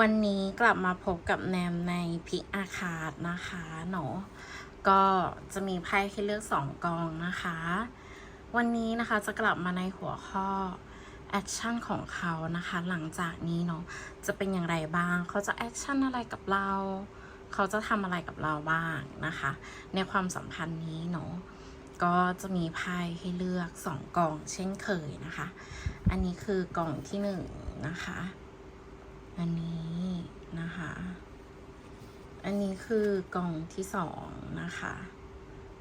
วันนี้กลับมาพบกับแนมในพิกอาคาดนะคะเนาะก็จะมีไพ่ให้เลือกสองกองนะคะ วันนี้นะคะจะกลับมาในหัวข้อแอคชั่นของเขานะคะ หลังจากนี้เนาะจะเป็นอย่างไรบ้าง เขาจะแอคชั่นอะไรกับเรา เขาจะทำอะไรกับเราบ้างนะคะ ในความสัมพันธ์นี้เนาะก็จะมีไพ่ให้เลือกสองกองเช่นเคยนะคะ อันนี้คือกล่องที่หนึ่งนะคะ อันนี้นะคะ อันนี้คือกล่องที่สองนะคะ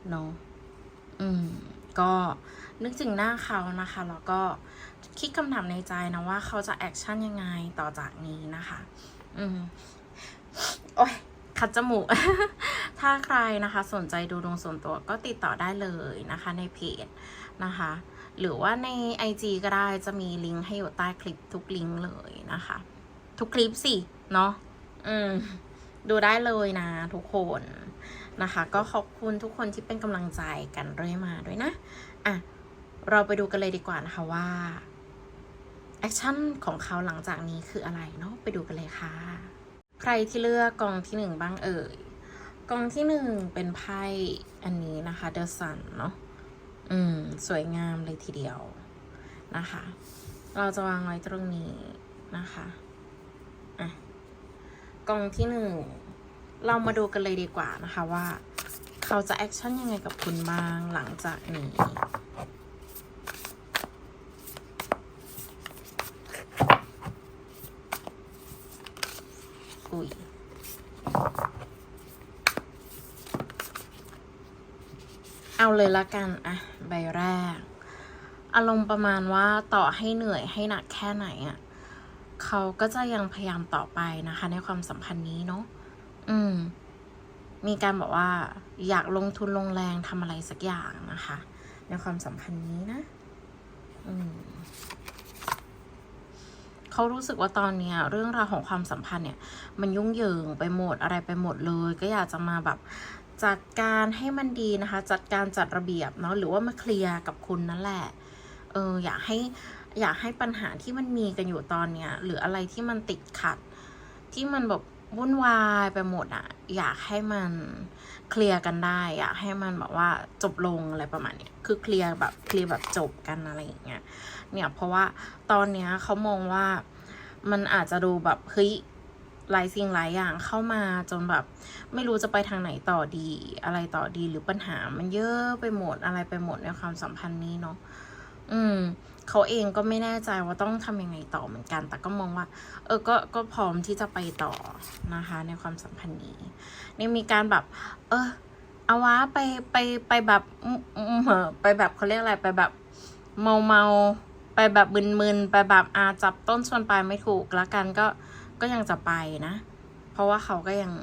เนาะอืม ก็นึกถึงหน้าเขานะคะ แล้วก็คิดคำถามในใจนะว่าเขาจะแอคชั่นยังไงต่อจากนี้นะคะ อืม โอ้ยคัดจมูก ถ้าใครนะคะ สนใจดูดวงส่วนตัวก็ติดต่อได้เลยนะคะ ในเพจนะคะ หรือว่าใน IG ก็ได้จะมีลิงก์ให้อยู่ใต้คลิปทุกลิงก์เลยนะคะ ทุกคลิปสิเนาะอืมดูได้เลยนะทุกคนนะคะ ก็ขอบคุณทุกคนที่เป็นกำลังใจกันเรื่อยมาด้วยนะอะเราไปดูกันเลยดีกว่านะคะว่าแอคชั่นของเขาหลังจากนี้คืออะไรเนาะไปดูกันเลยค่ะ ใครที่เลือกกองที่หนึ่งบ้างเอ่ยกองที่หนึ่งเป็นไพ่อันนี้นะคะ The Sun เนาะอืม สวยงามเลยทีเดียวนะคะ เราจะวางไว้ตรงนี้นะคะ อะกองที่หนึ่งเรามาดูกันเลยดีกว่านะคะว่า เขาจะแอคชั่นยังไงกับคุณบ้างหลังจากนี้อุ้ยเอาเลยละกันอะใบแรก อารมณ์ประมาณว่าต่อให้เหนื่อยให้หนักแค่ไหนอะ เขาก็จะยังพยายามต่อไปนะคะ ในความสัมพันธ์นี้เนาะอืม มีการบอกว่า อยากลงทุนลงแรงทำอะไรสักอย่างนะคะ ในความสัมพันธ์นี้นะ อืมเขารู้สึกว่าตอนเนี้ย เรื่องราวของความสัมพันธ์เนี่ย มันยุ่งเหยิงไปหมดอะไรไปหมดเลย ก็อยากจะมาแบบจัดการให้มันดีนะคะ จัดการจัดระเบียบเนาะหรือว่ามาเคลียร์กับคุณนั่นแหละเอออยากให้ อยากให้ปัญหาที่มันมีกันอยู่ตอนเนี้ย หรืออะไรที่มันติดขัด ที่มันแบบวุ่นวายไปหมดอะอยากให้มันเคลียร์กันได้ อยากให้มันแบบว่าจบลงอะไรประมาณเนี้ยคือเคลียร์แบบเคลียร์แบบจบกันอะไรอย่างเงี้ยเนี่ยเพราะว่าตอนเนี้ยเขามองว่ามันอาจจะดูแบบเฮ้ยหลายสิ่งหลายอย่างเข้ามาจนแบบ ไม่รู้จะไปทางไหนต่อดีอะไรต่อดีหรือปัญหามันเยอะไปหมดอะไรไปหมดในความสัมพันธ์นี้เนาะอืม เขาเองก็ไม่แน่ใจว่าต้องทำยังไงต่อเหมือนกัน แต่ก็มองว่า เออก็ก็พร้อมที่จะไปต่อนะคะ ในความสัมพันธ์นี้นี่มีการแบบ เออเอาวะไปไปไปแบบอืมอืมเหอไปแบบเขาเรียกอะไรไปแบบเมาเมาไปแบบมึนๆไปแบบอาจับต้นชนปลายไม่ถูกแล้วกันก็ก็ยังจะไปนะ เพราะว่าเขาก็ยัง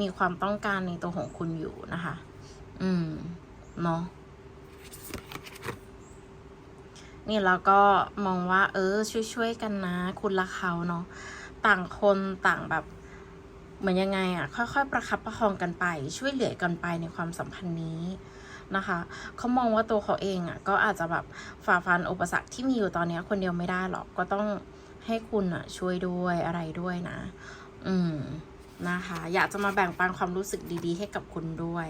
มีความต้องการในตัวของคุณอยู่นะคะ อืม เนาะ นี่เราก็มองว่า เออ ช่วยๆกันนะ คุณละเขาเนาะต่างคนต่างแบบเหมือนยังไงอะ่ะ ค่อยๆ ประคับประคองกันไป ช่วยเหลือกันไปในความสัมพันธ์นี้นะคะเขามองว่าตัวเขาเองอะ่ะ ก็อาจจะแบบฝ่าฟันอุปสรรคที่มีอยู่ตอนนี้คนเดียวไม่ได้หรอกก็ต้องให้คุณอะ ช่วยด้วยอะไรด้วยนะ อืมนะคะ อยากจะมาแบ่งปันความรู้สึกดีๆ ให้กับคุณด้วย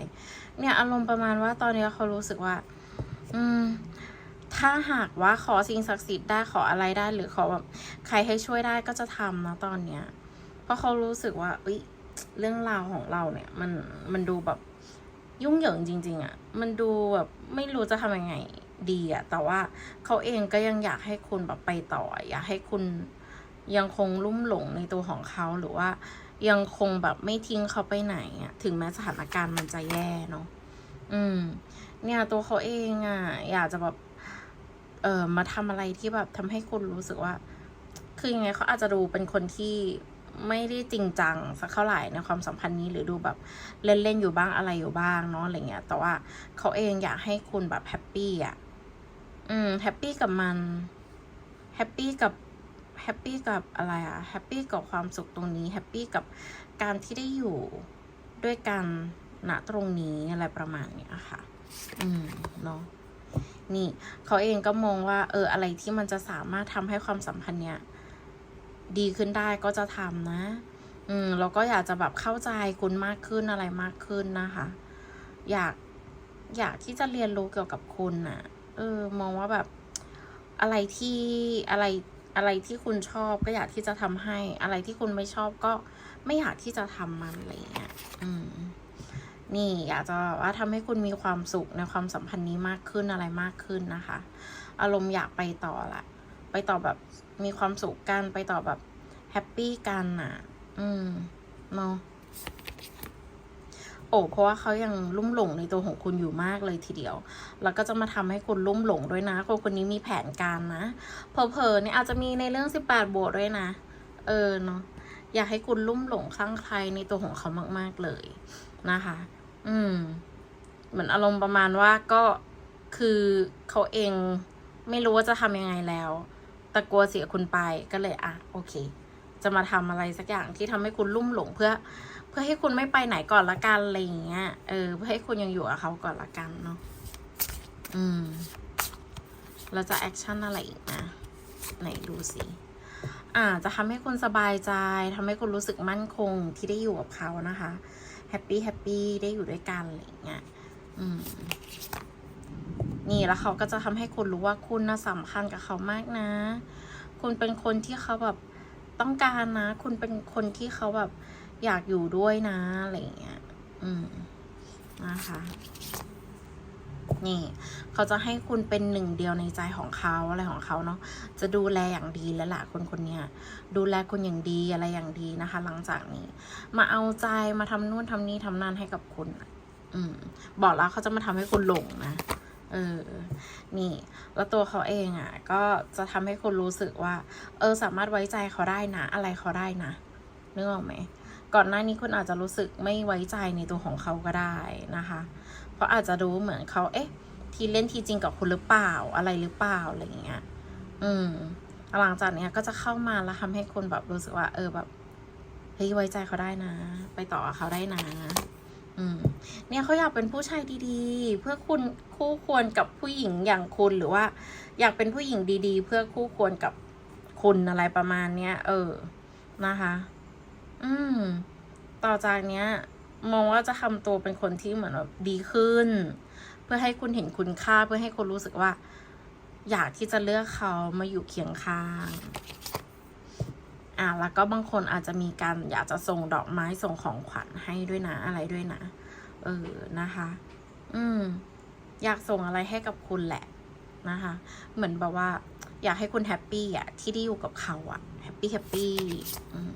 เนี่ยอารมณ์ประมาณว่าตอนนี้เขารู้สึกว่า อืม ถ้าหากว่าขอสิ่งศักดิ์สิทธิ์ได้ขออะไรได้ หรือขอแบบใครให้ช่วยได้ก็จะทำนะตอนเนี้ย เพราะเขารู้สึกว่าเอ้ยเรื่องราวของเราเนี่ย มันมันดูแบบยุ่งเหยิงจริง ๆอะ่ะ มันดูแบบไม่รู้จะทำยังไงดีอะ่ะ แต่ว่าเขาเองก็ยังอยากให้คุณแบบไปต่อ อยากให้คุณยังคงลุ่มหลงในตัวของเขาหรือว่ายังคงแบบไม่ทิ้งเขาไปไหนอะ่ะ ถึงแม้สถานการณ์มันจะแย่เนาะอืม เนี่ยตัวเขาเองอะ่ะ อยากจะแบบ เออมาทำอะไรที่แบบทำให้คุณรู้สึกว่า คือยังไงเขาอาจจะดูเป็นคนที่ไม่ได้จริงจังสักเท่าไหร่ในความสัมพันธ์นี้หรือดูแบบเล่นๆอยู่บ้างอะไรอยู่บ้างเนาะอะไรเงี้ย แต่ว่าเขาเองอยากให้คุณแบบแฮปปี้อะ อืมแฮปปี้กับมันแฮปปี้กับแฮปปี้กับอะไรอะแฮปปี้กับความสุขตรงนี้แฮปปี้กับการที่ได้อยู่ด้วยกันณตรงนี้อะไรประมาณเนี้ยค่ะ อืมเนาะ นี่ เขาเองก็มองว่า เออ อะไรที่มันจะสามารถทำให้ความสัมพันธ์เนี้ยดีขึ้นได้ก็จะทำนะ อืมแล้วก็อยากจะแบบเข้าใจคุณมากขึ้นอะไรมากขึ้นนะคะ อยากอยากที่จะเรียนรู้เกี่ยวกับคุณน่ะ เออ มองว่าแบบอะไรที่อะไรอะไรที่คุณชอบก็อยากที่จะทำให้ อะไรที่คุณไม่ชอบก็ไม่อยากที่จะทำมันอะไรอย่างเงี้ย อืม นี่อยากจะว่าทำให้คุณมีความสุขในความสัมพันธ์นี้มากขึ้นอะไรมากขึ้นนะคะ อารมณ์อยากไปต่อละไปต่อแบบมีความสุขกันไปต่อแบบแฮปปี้กันอะ อืมเนาะโอ้เพราะว่าเขายังลุ่มหลงในตัวของคุณอยู่มากเลยทีเดียว แล้วก็จะมาทำให้คุณลุ่มหลงด้วยนะ คนคนนี้มีแผนการนะเผลอเนี่ยอาจจะมีในเรื่องสิบแปดบวกด้วยนะ เออเนาะ อยากให้คุณลุ่มหลงคลั่งใครในตัวของเขามาก ๆเลยนะคะ อืม เหมือนอารมณ์ประมาณว่าก็คือเขาเองไม่รู้ว่าจะทำยังไงแล้ว แต่กลัวเสียคุณไปก็เลยอะโอเค จะมาทำอะไรสักอย่างที่ทำให้คุณลุ่มหลงเพื่อ เพื่อให้คุณไม่ไปไหนก่อนละกันอะไรอย่างเงี้ยเออเพื่อให้คุณยังอยู่กับเขาก่อนละกันเนาะอืมเราจะแอคชั่นอะไรอีกนะไหนดูสิอ่าจะทำให้คุณสบายใจทำให้คุณรู้สึกมั่นคงที่ได้อยู่กับเขานะคะ แฮปปี้แฮปปี้ได้อยู่ด้วยกันอะไรเงี้ยอืมนี่แล้วเขาก็จะทำให้คุณรู้ว่าคุณน่ะสำคัญกับเขามากนะ คุณเป็นคนที่เขาแบบต้องการนะ คุณเป็นคนที่เขาแบบอยากอยู่ด้วยนะอะไรเงี้ย อืมนะคะ นี่เขาจะให้คุณเป็นหนึ่งเดียวในใจของเขาอะไรของเขาเนาะจะดูแลอย่างดีแล้วล่ะคนคนนี้ดูแลคุณอย่างดีอะไรอย่างดีนะคะ หลังจากนี้ มาเอาใจมาทำนู่นทำนี่ทำนั่นให้กับคุณอืม บอกแล้วเขาจะมาทำให้คุณหลงนะเออ นี่ แล้วตัวเขาเองอะ ก็จะทำให้คุณรู้สึกว่า เออ สามารถไว้ใจเขาได้นะ อะไรเขาได้นะนึกออกไหมก่อนหน้านี้คุณอาจจะรู้สึกไม่ไว้ใจในตัวของเขาก็ได้นะคะ เพราะอาจจะดูเหมือนเขาเอ๊ะ ทีเล่นทีจริงกับคุณหรือเปล่าอะไรหรือเปล่าอะไรอย่างเงี้ย อืมหลังจากเนี้ยก็จะเข้ามาแล้วทำให้คุณแบบรู้สึกว่า เออแบบเฮ้ยไว้ใจเขาได้นะ ไปต่อเขาได้นะอืมเนี่ยเขาอยากเป็นผู้ชายดีๆ เพื่อคุณคู่ควรกับผู้หญิงอย่างคุณหรือว่า อยากเป็นผู้หญิงดีๆ เพื่อคู่ควรกับคุณอะไรประมาณเนี้ย เออนะคะ อืม ต่อจากเนี้ย มองว่าจะทำตัวเป็นคนที่เหมือนแบบดีขึ้น เพื่อให้คุณเห็นคุณค่าเพื่อให้คุณรู้สึกว่า อยากที่จะเลือกเขามาอยู่เคียงข้าง อะแล้วก็บางคนอาจจะมีการอยากจะส่งดอกไม้ส่งของขวัญให้ด้วยนะอะไรด้วยนะ เออนะคะ อืม อยากส่งอะไรให้กับคุณแหละนะคะ เหมือนแบบว่า อยากให้คุณแฮปปี้อะที่ได้อยู่กับเขาอะแฮปปี้แฮปปี้อืม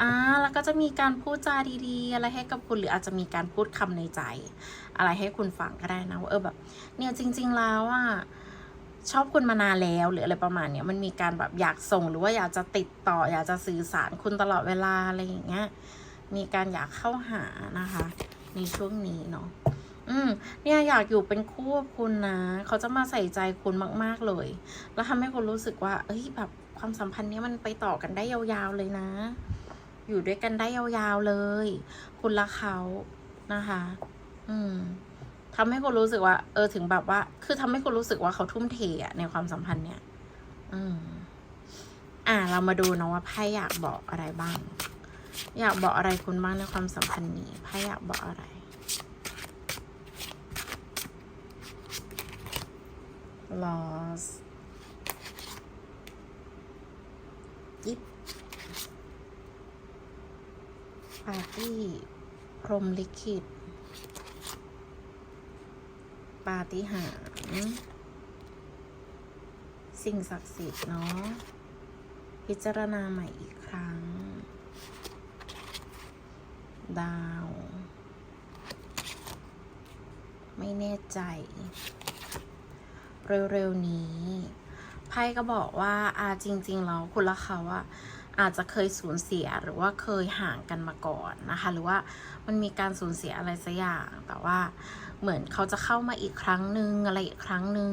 อ่าแล้วก็จะมีการพูดจาดีๆ อะไรให้กับคุณหรืออาจจะมีการพูดคำในใจ อะไรให้คุณฟังก็ได้นะว่าเออแบบเนี่ยจริง ๆ แล้วอะชอบคุณมานานแล้วหรืออะไรประมาณเนี้ยมันมีการแบบอยากส่งหรือว่าอยากจะติดต่อ อยากจะสื่อสารคุณตลอดเวลาอะไรอย่างเงี้ยมีการอยากเข้าหานะคะ ในช่วงนี้เนาะอืมเนี่ยอยากอยู่เป็นคู่กับคุณนะเขาจะมาใส่ใจคุณมาก ๆเลย แล้วทำให้คุณรู้สึกว่า เอ้ยแบบความสัมพันธ์เนี้ยมันไปต่อกันได้ยาวๆเลยนะ อยู่ด้วยกันได้ยาวๆเลย คุณละเขานะคะ อืมทำให้คุณรู้สึกว่า เออถึงแบบว่า คือทำให้คุณรู้สึกว่าเขาทุ่มเทอะในความสัมพันธ์เนี่ย อืม อ่า เรามาดูนะว่าไพ่อยากบอกอะไรบ้าง อยากบอกอะไรคุณบ้างในความสัมพันธ์นี้ไพ่อยากบอกอะไร loss ยิบ ปาร์ตี้พรมลิขิต ปาฏิหาริย์สิ่งศักดิ์สิทธิ์เนาะ พิจารณาใหม่อีกครั้ง ดาว ไม่แน่ใจ เร็วๆนี้ไพ่ก็บอกว่าอาจริง ๆ แล้วคุณและเขาอะ อาจจะเคยสูญเสียหรือว่าเคยห่างกันมาก่อนนะคะ หรือว่ามันมีการสูญเสียอะไรสักอย่างแต่ว่าเหมือนเขาจะเข้ามาอีกครั้งหนึ่งอะไรอีกครั้งหนึ่ง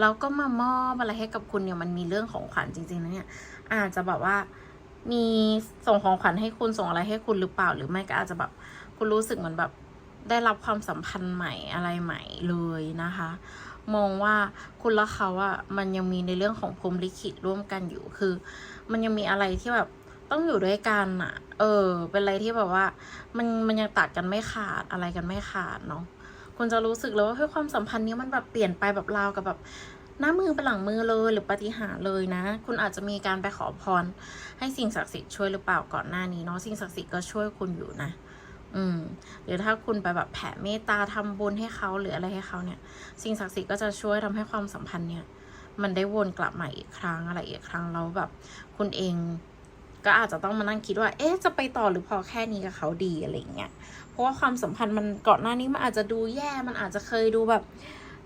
แล้วก็มามอบอะไรให้กับคุณเนี่ยมันมีเรื่องของขวัญจริงๆนะเนี่ยอาจจะแบบว่ามีส่งของขวัญให้คุณส่งอะไรให้คุณหรือเปล่า หรือไม่ก็อาจจะแบบคุณรู้สึกเหมือนแบบได้รับความสัมพันธ์ใหม่อะไรใหม่เลยนะคะ มองว่าคุณและเขาอะมันยังมีในเรื่องของพรมลิขิตร่วมกันอยู่คือ มันยังมีอะไรที่แบบต้องอยู่ด้วยกันอะเออ เป็นอะไรที่แบบว่า มันมันยังตัดกันไม่ขาดอะไรกันไม่ขาดเนาะคุณจะรู้สึกเลยว่าเฮ้ยความสัมพันธ์นี้มันแบบเปลี่ยนไปแบบราวกับแบบหน้ามือเป็นหลังมือเลยหรือปฏิหารเลยนะ คุณอาจจะมีการไปขอพร ให้สิ่งศักดิ์สิทธิ์ช่วยหรือเปล่าก่อนหน้านี้เนาะสิ่งศักดิ์สิทธิ์ก็ช่วยคุณอยู่นะ อืม หรือถ้าคุณไปแบบแผ่เมตตาทำบุญให้เขาหรืออะไรให้เขาเนี่ย สิ่งศักดิ์สิทธิ์ก็จะช่วยทำให้ความสัมพันธ์เนี่ย มันได้วนกลับมาอีกครั้งอะไรอีกครั้งแล้วแบบ คุณเองก็อาจจะต้องมานั่งคิดว่า เอ๊ะ จะไปต่อหรือพอแค่นี้กับเขาดีอะไรเงี้ย เพราะว่าความสัมพันธ์มันก่อนหน้านี้มันอาจจะดูแย่ มันอาจจะเคยดูแบบ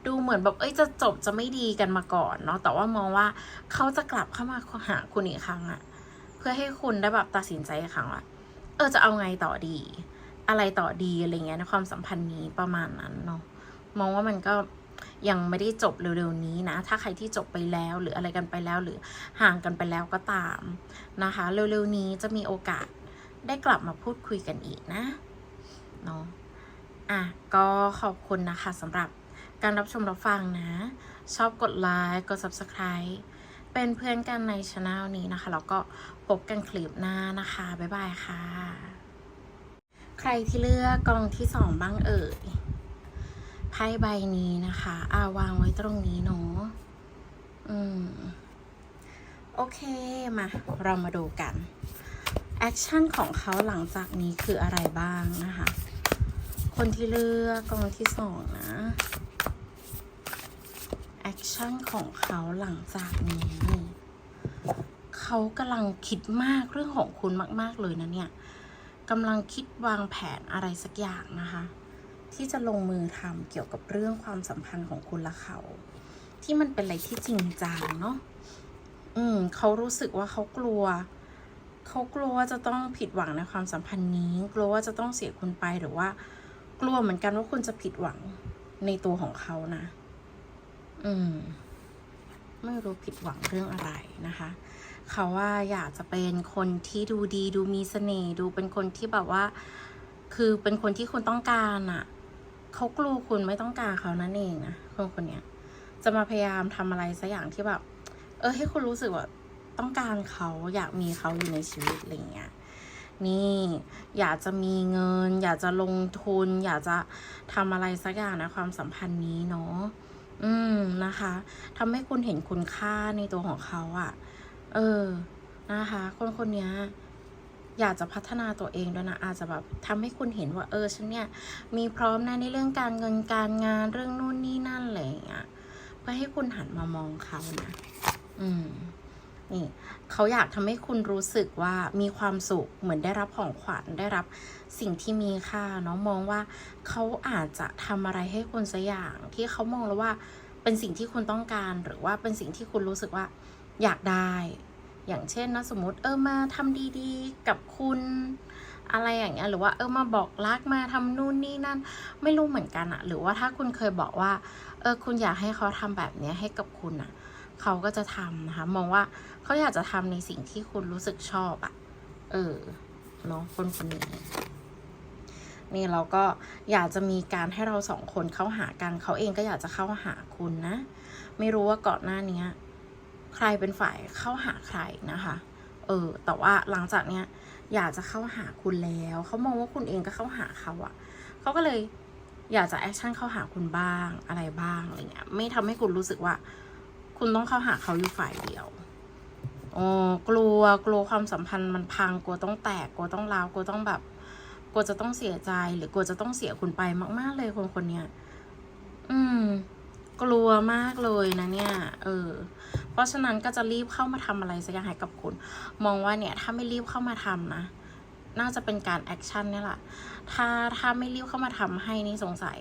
ดูเหมือนแบบ เอ้ย จะจบจะไม่ดีกันมาก่อนเนาะ แต่ว่ามองว่าเขาจะกลับเข้ามาหาคุณอีกครั้งอะเพื่อให้คุณได้แบบตัดสินใจอีกครั้งว่า เออ จะเอาไงต่อดี อะไรต่อดีอะไรเงี้ยในความสัมพันธ์นี้ประมาณนั้นเนาะ มองว่ามันก็ ยังไม่ได้จบเร็วๆนี้นะ ถ้าใครที่จบไปแล้วหรืออะไรกันไปแล้วหรือห่างกันไปแล้วก็ตามนะคะ เร็วๆนี้จะมีโอกาสได้กลับมาพูดคุยกันอีกนะเนาะอะก็ขอบคุณนะคะสำหรับการรับชมรับฟังนะ ชอบกดไลค์กด subscribe เป็นเพื่อนกันในช anel นี้นะคะ แล้วก็พบกันคลิปหน้านะคะ บ๊ายบายค่ะ ใครที่เลือกกองที่สองบ้างเอ่ย พ่ใบนี้นะคะอาวางไว้ตรงนี้เนาะอืม โอเค มา เรามาดูกัน แอคชั่นของเขาหลังจากนี้คืออะไรบ้างนะคะ คนที่เลือกกองที่สองนะ แอคชั่นของเขาหลังจากนี้ เขากำลังคิดมากเรื่องของคุณมาก ๆ เลยนะเนี่ยกำลังคิดวางแผนอะไรสักอย่างนะคะ ที่จะลงมือทำเกี่ยวกับเรื่องความสัมพันธ์ของคุณและเขา ที่มันเป็นอะไรที่จริงจังเนาะอืมเขารู้สึกว่าเขากลัว เขากลัวว่าจะต้องผิดหวังในความสัมพันธ์นี้ กลัวว่าจะต้องเสียคุณไปหรือว่า กลัวเหมือนกันว่าคุณจะผิดหวังในตัวของเขานะ อืม ไม่รู้ผิดหวังเรื่องอะไรนะคะ เขาว่าอยากจะเป็นคนที่ดูดี ดูมีเสน่ห์ ดูเป็นคนที่แบบว่า คือเป็นคนที่คุณต้องการอะ่ะ เขากลัวคุณไม่ต้องการเขานั่นเองนะคนคนเนี้ยจะมาพยายามทำอะไรสักอย่างที่แบบ เออ ให้คุณรู้สึกว่าต้องการเขาอยากมีเขาอยู่ในชีวิตอะไรเงี้ยนี่อยากจะมีเงิน อยากจะลงทุน อยากจะทำอะไรสักอย่างนะ ความสัมพันธ์นี้เนาะอืมนะคะทำให้คุณเห็นคุณค่าในตัวของเขาอะ่ะ เออนะคะ คนคนนี้ อยากจะพัฒนาตัวเองด้วยนะ อาจจะแบบทำให้คุณเห็นว่าเออฉันเนี่ยมีพร้อมนะในเรื่องการเงินการงานเรื่องนู่นนี่นั่นอะไรอย่างเงี้ยเพื่อให้คุณหันมามองเขานะ อืมนี่เขาอยากทำให้คุณรู้สึกว่ามีความสุขเหมือนได้รับของขวัญได้รับสิ่งที่มีค่าเนาะมองว่าเขาอาจจะทำอะไรให้คุณสักอย่าง ที่เขามองแล้วว่าเป็นสิ่งที่คุณต้องการหรือว่าเป็นสิ่งที่คุณรู้สึกว่าอยากได้ อย่างเช่นนะสมมติเออมาทำดีๆ กับคุณอะไรอย่างเงี้ยหรือว่าเออมาบอกรักมาทำนู่นนี่นั่น ไม่รู้เหมือนกันอะหรือว่าถ้าคุณเคยบอกว่าเออคุณอยากให้เขาทำแบบเนี้ยให้กับคุณอะเขาก็จะทำนะคะมองว่าเขาอยากจะทำในสิ่งที่คุณรู้สึกชอบอะเออเนาะคนคนนี้นี่เราก็อยากจะมีการให้เราสองคนเข้าหากันเขาเองก็อยากจะเข้าหาคุณนะ ไม่รู้ว่าก่อนหน้านี้ ใครเป็นฝ่ายเข้าหาใครนะคะ เออ แต่ว่าหลังจากเนี้ยอยากจะเข้าหาคุณแล้ว เขามองว่าคุณเองก็เข้าหาเขาอะเขาก็เลยอยากจะแอคชั่นเข้าหาคุณบ้างอะไรบ้างอะไรเงี้ย ไม่ทำให้คุณรู้สึกว่า คุณต้องเข้าหาเขาอยู่ฝ่ายเดียวโอ้กลัวกลัวความสัมพันธ์มันพังกลัวต้องแตกกลัวต้องร้าวกลัวต้องแบบกลัวจะต้องเสียใจ หรือกลัวจะต้องเสียคุณไปมาก ๆ เลยคนคนเนี้ย อืม กลัวมากเลยนะเนี่ย เออ เพราะฉะนั้นก็จะรีบเข้ามาทำอะไรสักอย่างให้กับคุณ มองว่าเนี่ยถ้าไม่รีบเข้ามาทำนะ น่าจะเป็นการแอคชั่นเนี่ยแหละ ถ้าถ้าไม่รีบเข้ามาทำให้นี่สงสัย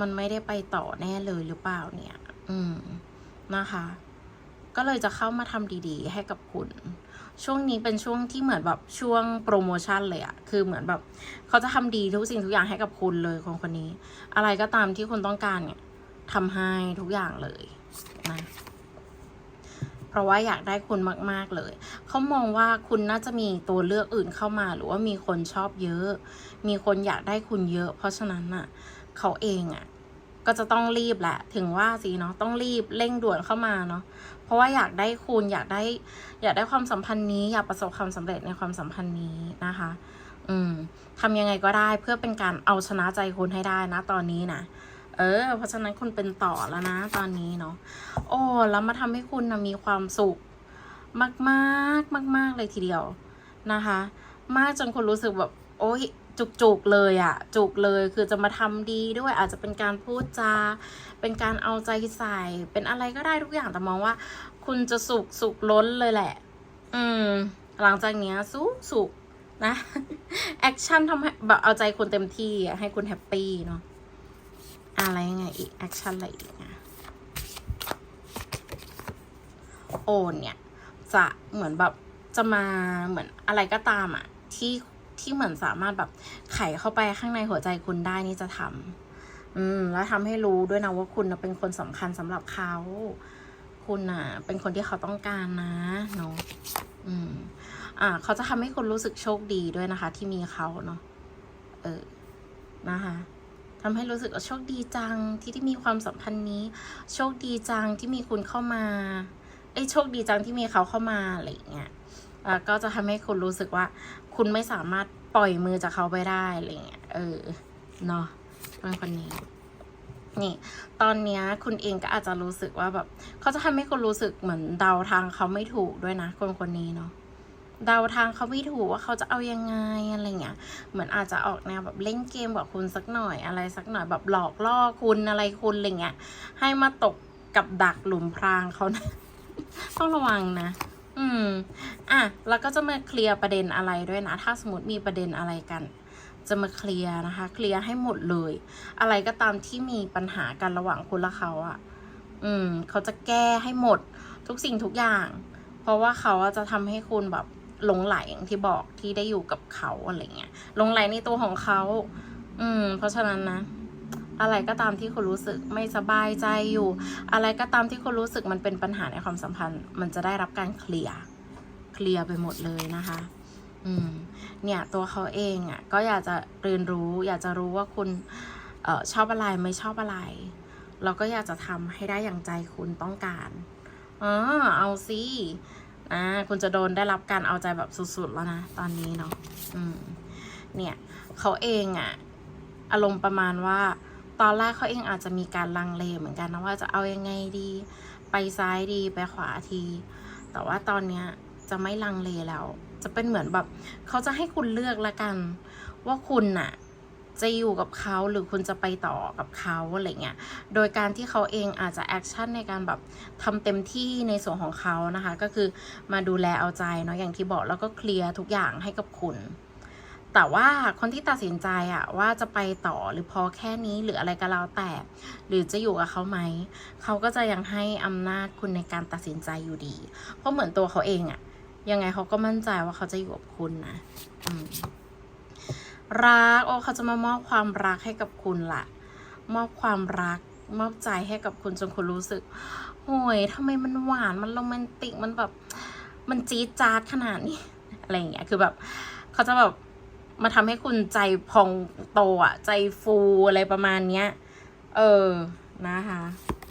มันไม่ได้ไปต่อแน่เลยหรือเปล่าเนี่ย อืม นะคะ ก็เลยจะเข้ามาทำดีๆ ให้กับคุณ ช่วงนี้เป็นช่วงที่เหมือนแบบช่วงโปรโมชั่นเลยอะคือเหมือนแบบ เขาจะทำดีทุกสิ่งทุกอย่างให้กับคุณเลยคนคนนี้ อะไรก็ตามที่คุณต้องการเนี่ย ทำให้ทุกอย่างเลยนะเพราะว่าอยากได้คุณมาก ๆ เลย เขามองว่าคุณน่าจะมีตัวเลือกอื่นเข้ามา หรือว่ามีคนชอบเยอะ มีคนอยากได้คุณเยอะ เพราะฉะนั้นน่ะ เขาเองอะ่ะกก็จะต้องรีบแหละ ถึงว่าสิเนาะ ต้องรีบเร่งด่วนเข้ามาเนาะ เพราะว่าอยากได้คุณอยากได้ อยากได้ความสัมพันธ์นี้ อยากประสบความสำเร็จในความสัมพันธ์นี้นะคะ อืมทำยังไงก็ได้เพื่อเป็นการเอาชนะใจคุณให้ได้นะตอนนี้นะ เออ เพราะฉะนั้นคุณเป็นต่อแล้วนะ ตอนนี้เนาะโอ้แล้วมาทำให้คุณนะมีความสุข มากมากมากมากเลยทีเดียวนะคะ มากจนคุณรู้สึกแบบ โอ้ยจุกๆเลยอะจุกเลยคือจะมาทำดีด้วยอาจจะเป็นการพูดจา เป็นการเอาใจใส่ เป็นอะไรก็ได้ทุกอย่างแต่มองว่า คุณจะสุขสุขล้นเลยแหละ อืม หลังจากเนี้ยสุขสุขนะ แอคชั่นทำให้แบบเอาใจคุณเต็มที่ให้คุณแฮปปี้เนาะ อะไรยังไงอีกแอคชั่นอะไรอีกนะโอนเนี่ย จะเหมือนแบบจะมาเหมือนอะไรก็ตามอะที่ที่เหมือนสามารถแบบไขเข้าไปข้างในหัวใจคุณได้นี่จะทำอืม แล้วทำให้รู้ด้วยนะว่าคุณเป็นคนสำคัญสำหรับเขา คุณน่ะ เป็นคนที่เขาต้องการนะเนาะอืม อ่า เขาจะทำให้คุณรู้สึกโชคดีด้วยนะคะ ที่มีเขาเนาะเออนะคะ ทำให้รู้สึกว่าโชคดีจังที่ที่มีความสัมพันธ์นี้ โชคดีจังที่มีคุณเข้ามาเอ้โชคดีจังที่มีเขาเข้ามาอะไรอย่างเงี้ยอ่าก็จะทำให้คุณรู้สึกว่า คุณไม่สามารถปล่อยมือจากเขาไปได้อะไรเงี้ยเออเนาะเป็นคนนี้ นี่ ตอนเนี้ยคุณเองก็อาจจะรู้สึกว่าแบบ เขาจะทำให้คุณรู้สึกเหมือนเดาทางเขาไม่ถูกด้วยนะคนคนนี้เนาะ เดาทางเขาไม่ถูกว่าเขาจะเอายังไงอะไรเงี้ย เหมือนอาจจะออกแนวแบบเล่นเกมกับคุณสักหน่อยอะไรสักหน่อยแบบหลอกล่อคุณอะไรคุณอะไรเงี้ย ให้มาตกกับดักหลุมพรางเขานะ ต้องระวังนะ อืม อะ แล้วก็จะมาเคลียร์ประเด็นอะไรด้วยนะ ถ้าสมมติมีประเด็นอะไรกัน จะมาเคลียร์นะคะ เคลียร์ให้หมดเลย อะไรก็ตามที่มีปัญหากันระหว่างคุณและเขาอะ่ะ อืม เขาจะแก้ให้หมดทุกสิ่งทุกอย่าง เพราะว่าเขาจะทำให้คุณแบบ หลงไหลอย่างที่บอกที่ได้อยู่กับเขาอะไรเงี้ยหลงไหลในตัวของเขา อืม เพราะฉะนั้นนะอะไรก็ตามที่คุณรู้สึกไม่สบายใจอยู่ อะไรก็ตามที่คุณรู้สึกมันเป็นปัญหาในความสัมพันธ์ มันจะได้รับการเคลียร์เคลียร์ไปหมดเลยนะคะ อืม เนี่ยตัวเขาเองอะ่ะ ก็อยากจะเรียนรู้ อยากจะรู้ว่าคุณเออชอบอะไรไม่ชอบอะไร เราก็อยากจะทำให้ได้อย่างใจคุณต้องการเออเอาสิ อ่าคุณจะโดนได้รับการเอาใจแบบสุดๆแล้วนะ ตอนนี้เนาะอืมเนี่ยเขาเองอะ่ะอารมณ์ประมาณว่า ตอนแรกเขาเองอาจจะมีการลังเลเหมือนกันนะว่าจะเอายังไงดี ไปซ้ายดีไปขวาที แต่ว่าตอนเนี้ยจะไม่ลังเลแล้ว จะเป็นเหมือนแบบเขาจะให้คุณเลือกละกัน ว่าคุณน่ะ จะอยู่กับเขาหรือคุณจะไปต่อกับเขาอะไรเงี้ย โดยการที่เขาเองอาจจะแอคชั่นในการแบบทำเต็มที่ในส่วนของเขานะคะ ก็คือมาดูแลเอาใจเนาะอย่างที่บอกแล้วก็เคลียร์ทุกอย่างให้กับคุณ แต่ว่าคนที่ตัดสินใจอะว่าจะไปต่อหรือพอแค่นี้หรืออะไรก็แล้วแต่ หรือจะอยู่กับเขาไหมเขาก็จะยังให้อำนาจคุณในการตัดสินใจอยู่ดี เพราะเหมือนตัวเขาเองอะยังไงเขาก็มั่นใจว่าเขาจะอยู่กับคุณนะอืม รักโอ้เขาจะมามอบความรักให้กับคุณละมอบความรักมอบใจให้กับคุณจนคุณรู้สึกโอ้ยทำไมมันหวานมันโรแมนติกมันแบบมันจี๊ดจ๊าดขนาดนี้อะไรอย่างเงี้ยคือแบบเขาจะแบบมาทำให้คุณใจพองโตอะใจฟูอะไรประมาณเนี้ย เออนะคะ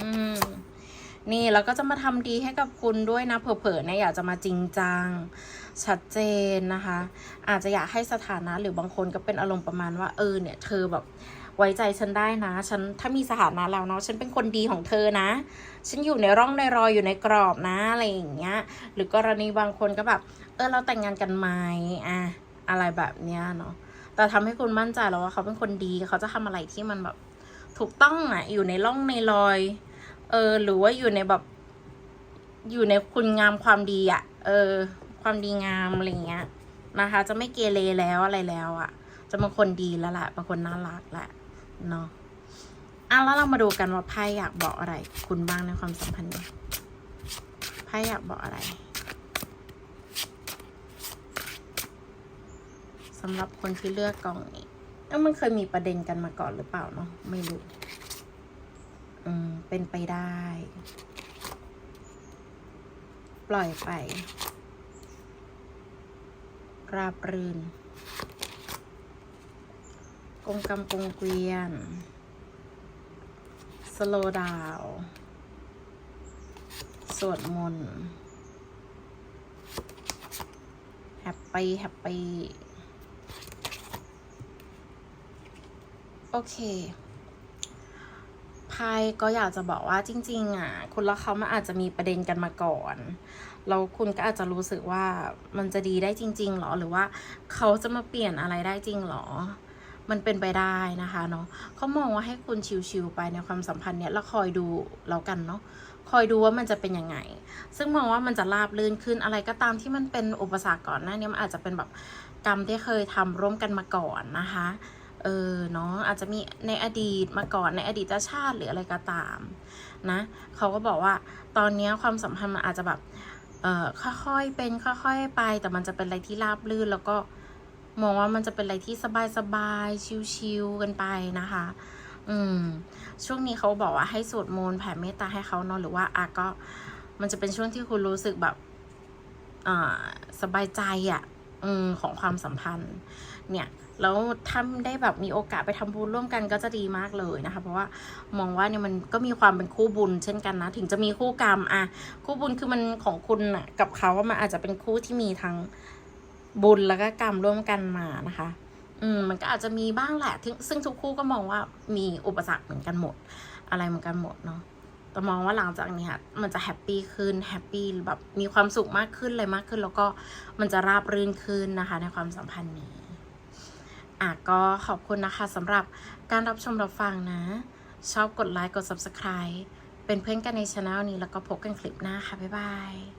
อืมนี่แล้วก็จะมาทำดีให้กับคุณด้วยนะเผลอๆเนี่ยอยากจะมาจริงจัง ชัดเจนนะคะ อาจจะอยากให้สถานะหรือบางคนก็เป็นอารมณ์ประมาณว่าเออเนี่ยเธอแบบไว้ใจฉันได้นะ ฉันถ้ามีสถานะแล้วเนาะ ฉันเป็นคนดีของเธอนะ ฉันอยู่ในร่องในรอยอยู่ในกรอบนะอะไรอย่างเงี้ย หรือกรณีบางคนก็แบบ เออเราแต่งงานกันไหมอะอะไรแบบเนี้ยเนาะ แต่ทำให้คุณมั่นใจแล้วว่าเขาเป็นคนดี เขาจะทำอะไรที่มันแบบถูกต้องอะอยู่ในร่องในรอย เออ หรือว่าอยู่ในแบบ อยู่ในคุณงามความดีอะเออ ความดีงามอะไรเงี้ยนะคะ จะไม่เกเรแล้วอะไรแล้วอะ จะเป็นคนดีแล้วแหละเป็นคนน่ารักแหละเนาะอะแล้วเรามาดูกันว่าไพ่อยากบอกอะไร คุณบ้างในความสัมพันธ์นี้ไพ่อยากบอกอะไรสำหรับคนที่เลือกกล่องนี้เอ้ามันเคยมีประเด็นกันมาก่อนหรือเปล่าเนาะไม่รู้ อืม เป็นไปได้ ปล่อยไป ราบรื่น กงกำกงเกวียน slow down สวดมนต์ happy happy โอเคไพ่ก็อยากจะบอกว่าจริง ๆ อะคุณและเขามันอาจจะมีประเด็นกันมาก่อน แล้วคุณก็อาจจะรู้สึกว่ามันจะดีได้จริง ๆหรอ หรือว่าเขาจะมาเปลี่ยนอะไรได้จริงหรอ มันเป็นไปได้นะคะเนาะเขามองว่าให้คุณชิวๆไปในความสัมพันธ์เนี้ยแล้วคอยดูแล้วกันเนาะคอยดูว่ามันจะเป็นยังไง ซึ่งมองว่ามันจะราบรื่นขึ้นอะไรก็ตามที่มันเป็นอุปสรรคก่อนหน้านี้มันอาจจะเป็นแบบกรรมที่เคยทำร่วมกันมาก่อนนะคะ เออเนาะอาจจะมีในอดีตมาก่อนในอดีตชาติหรืออะไรก็ตามนะเขาก็บอกว่าตอนนี้ความสัมพันธ์มันอาจจะแบบ เออค่อยๆเป็นค่อยๆไป แต่มันจะเป็นอะไรที่ราบรื่น แล้วก็มองว่ามันจะเป็นอะไรที่สบายๆชิวๆกันไปนะคะ อืม ช่วงนี้เขาบอกว่าให้สวดมนต์แผ่เมตตาให้เขาเนอะหรือว่าอะก็มันจะเป็นช่วงที่คุณรู้สึกแบบอ่าสบายใจอะ อของความสัมพันธ์ เนี่ยแล้วถ้าได้แบบมีโอกาสไปทำบุญร่วมกันก็จะดีมากเลยนะคะ เพราะว่ามองว่าเนี่ยมันก็มีความเป็นคู่บุญ เช่นกันนะ ถึงจะมีคู่กรรมอะคู่บุญคือมันของคุณอะกับเขาว่ามันอาจจะเป็นคู่ที่มีทั้งบุญแล้วก็กรรมร่วมกันมานะคะ อืมมันก็อาจจะมีบ้างแหละซึ่งทุกคู่ก็มองว่ามีอุปสรรคเหมือนกันหมด อะไรเหมือนกันหมดเนาะ แต่มองว่าหลังจากนี้มันจะแฮปปี้ขึ้นแฮปปี้แบบมีความสุขมากขึ้นเลยมากขึ้น แล้วก็มันจะราบรื่นขึ้นนะคะ ในความสัมพันธ์นี้อะก็ขอบคุณนะคะสำหรับการรับชมรับฟังนะ ชอบกดไลค์กด subscribe เป็นเพื่อนกันในช anel นี้แล้วก็พบกันคลิปหน้าค่ะ บ๊ายบาย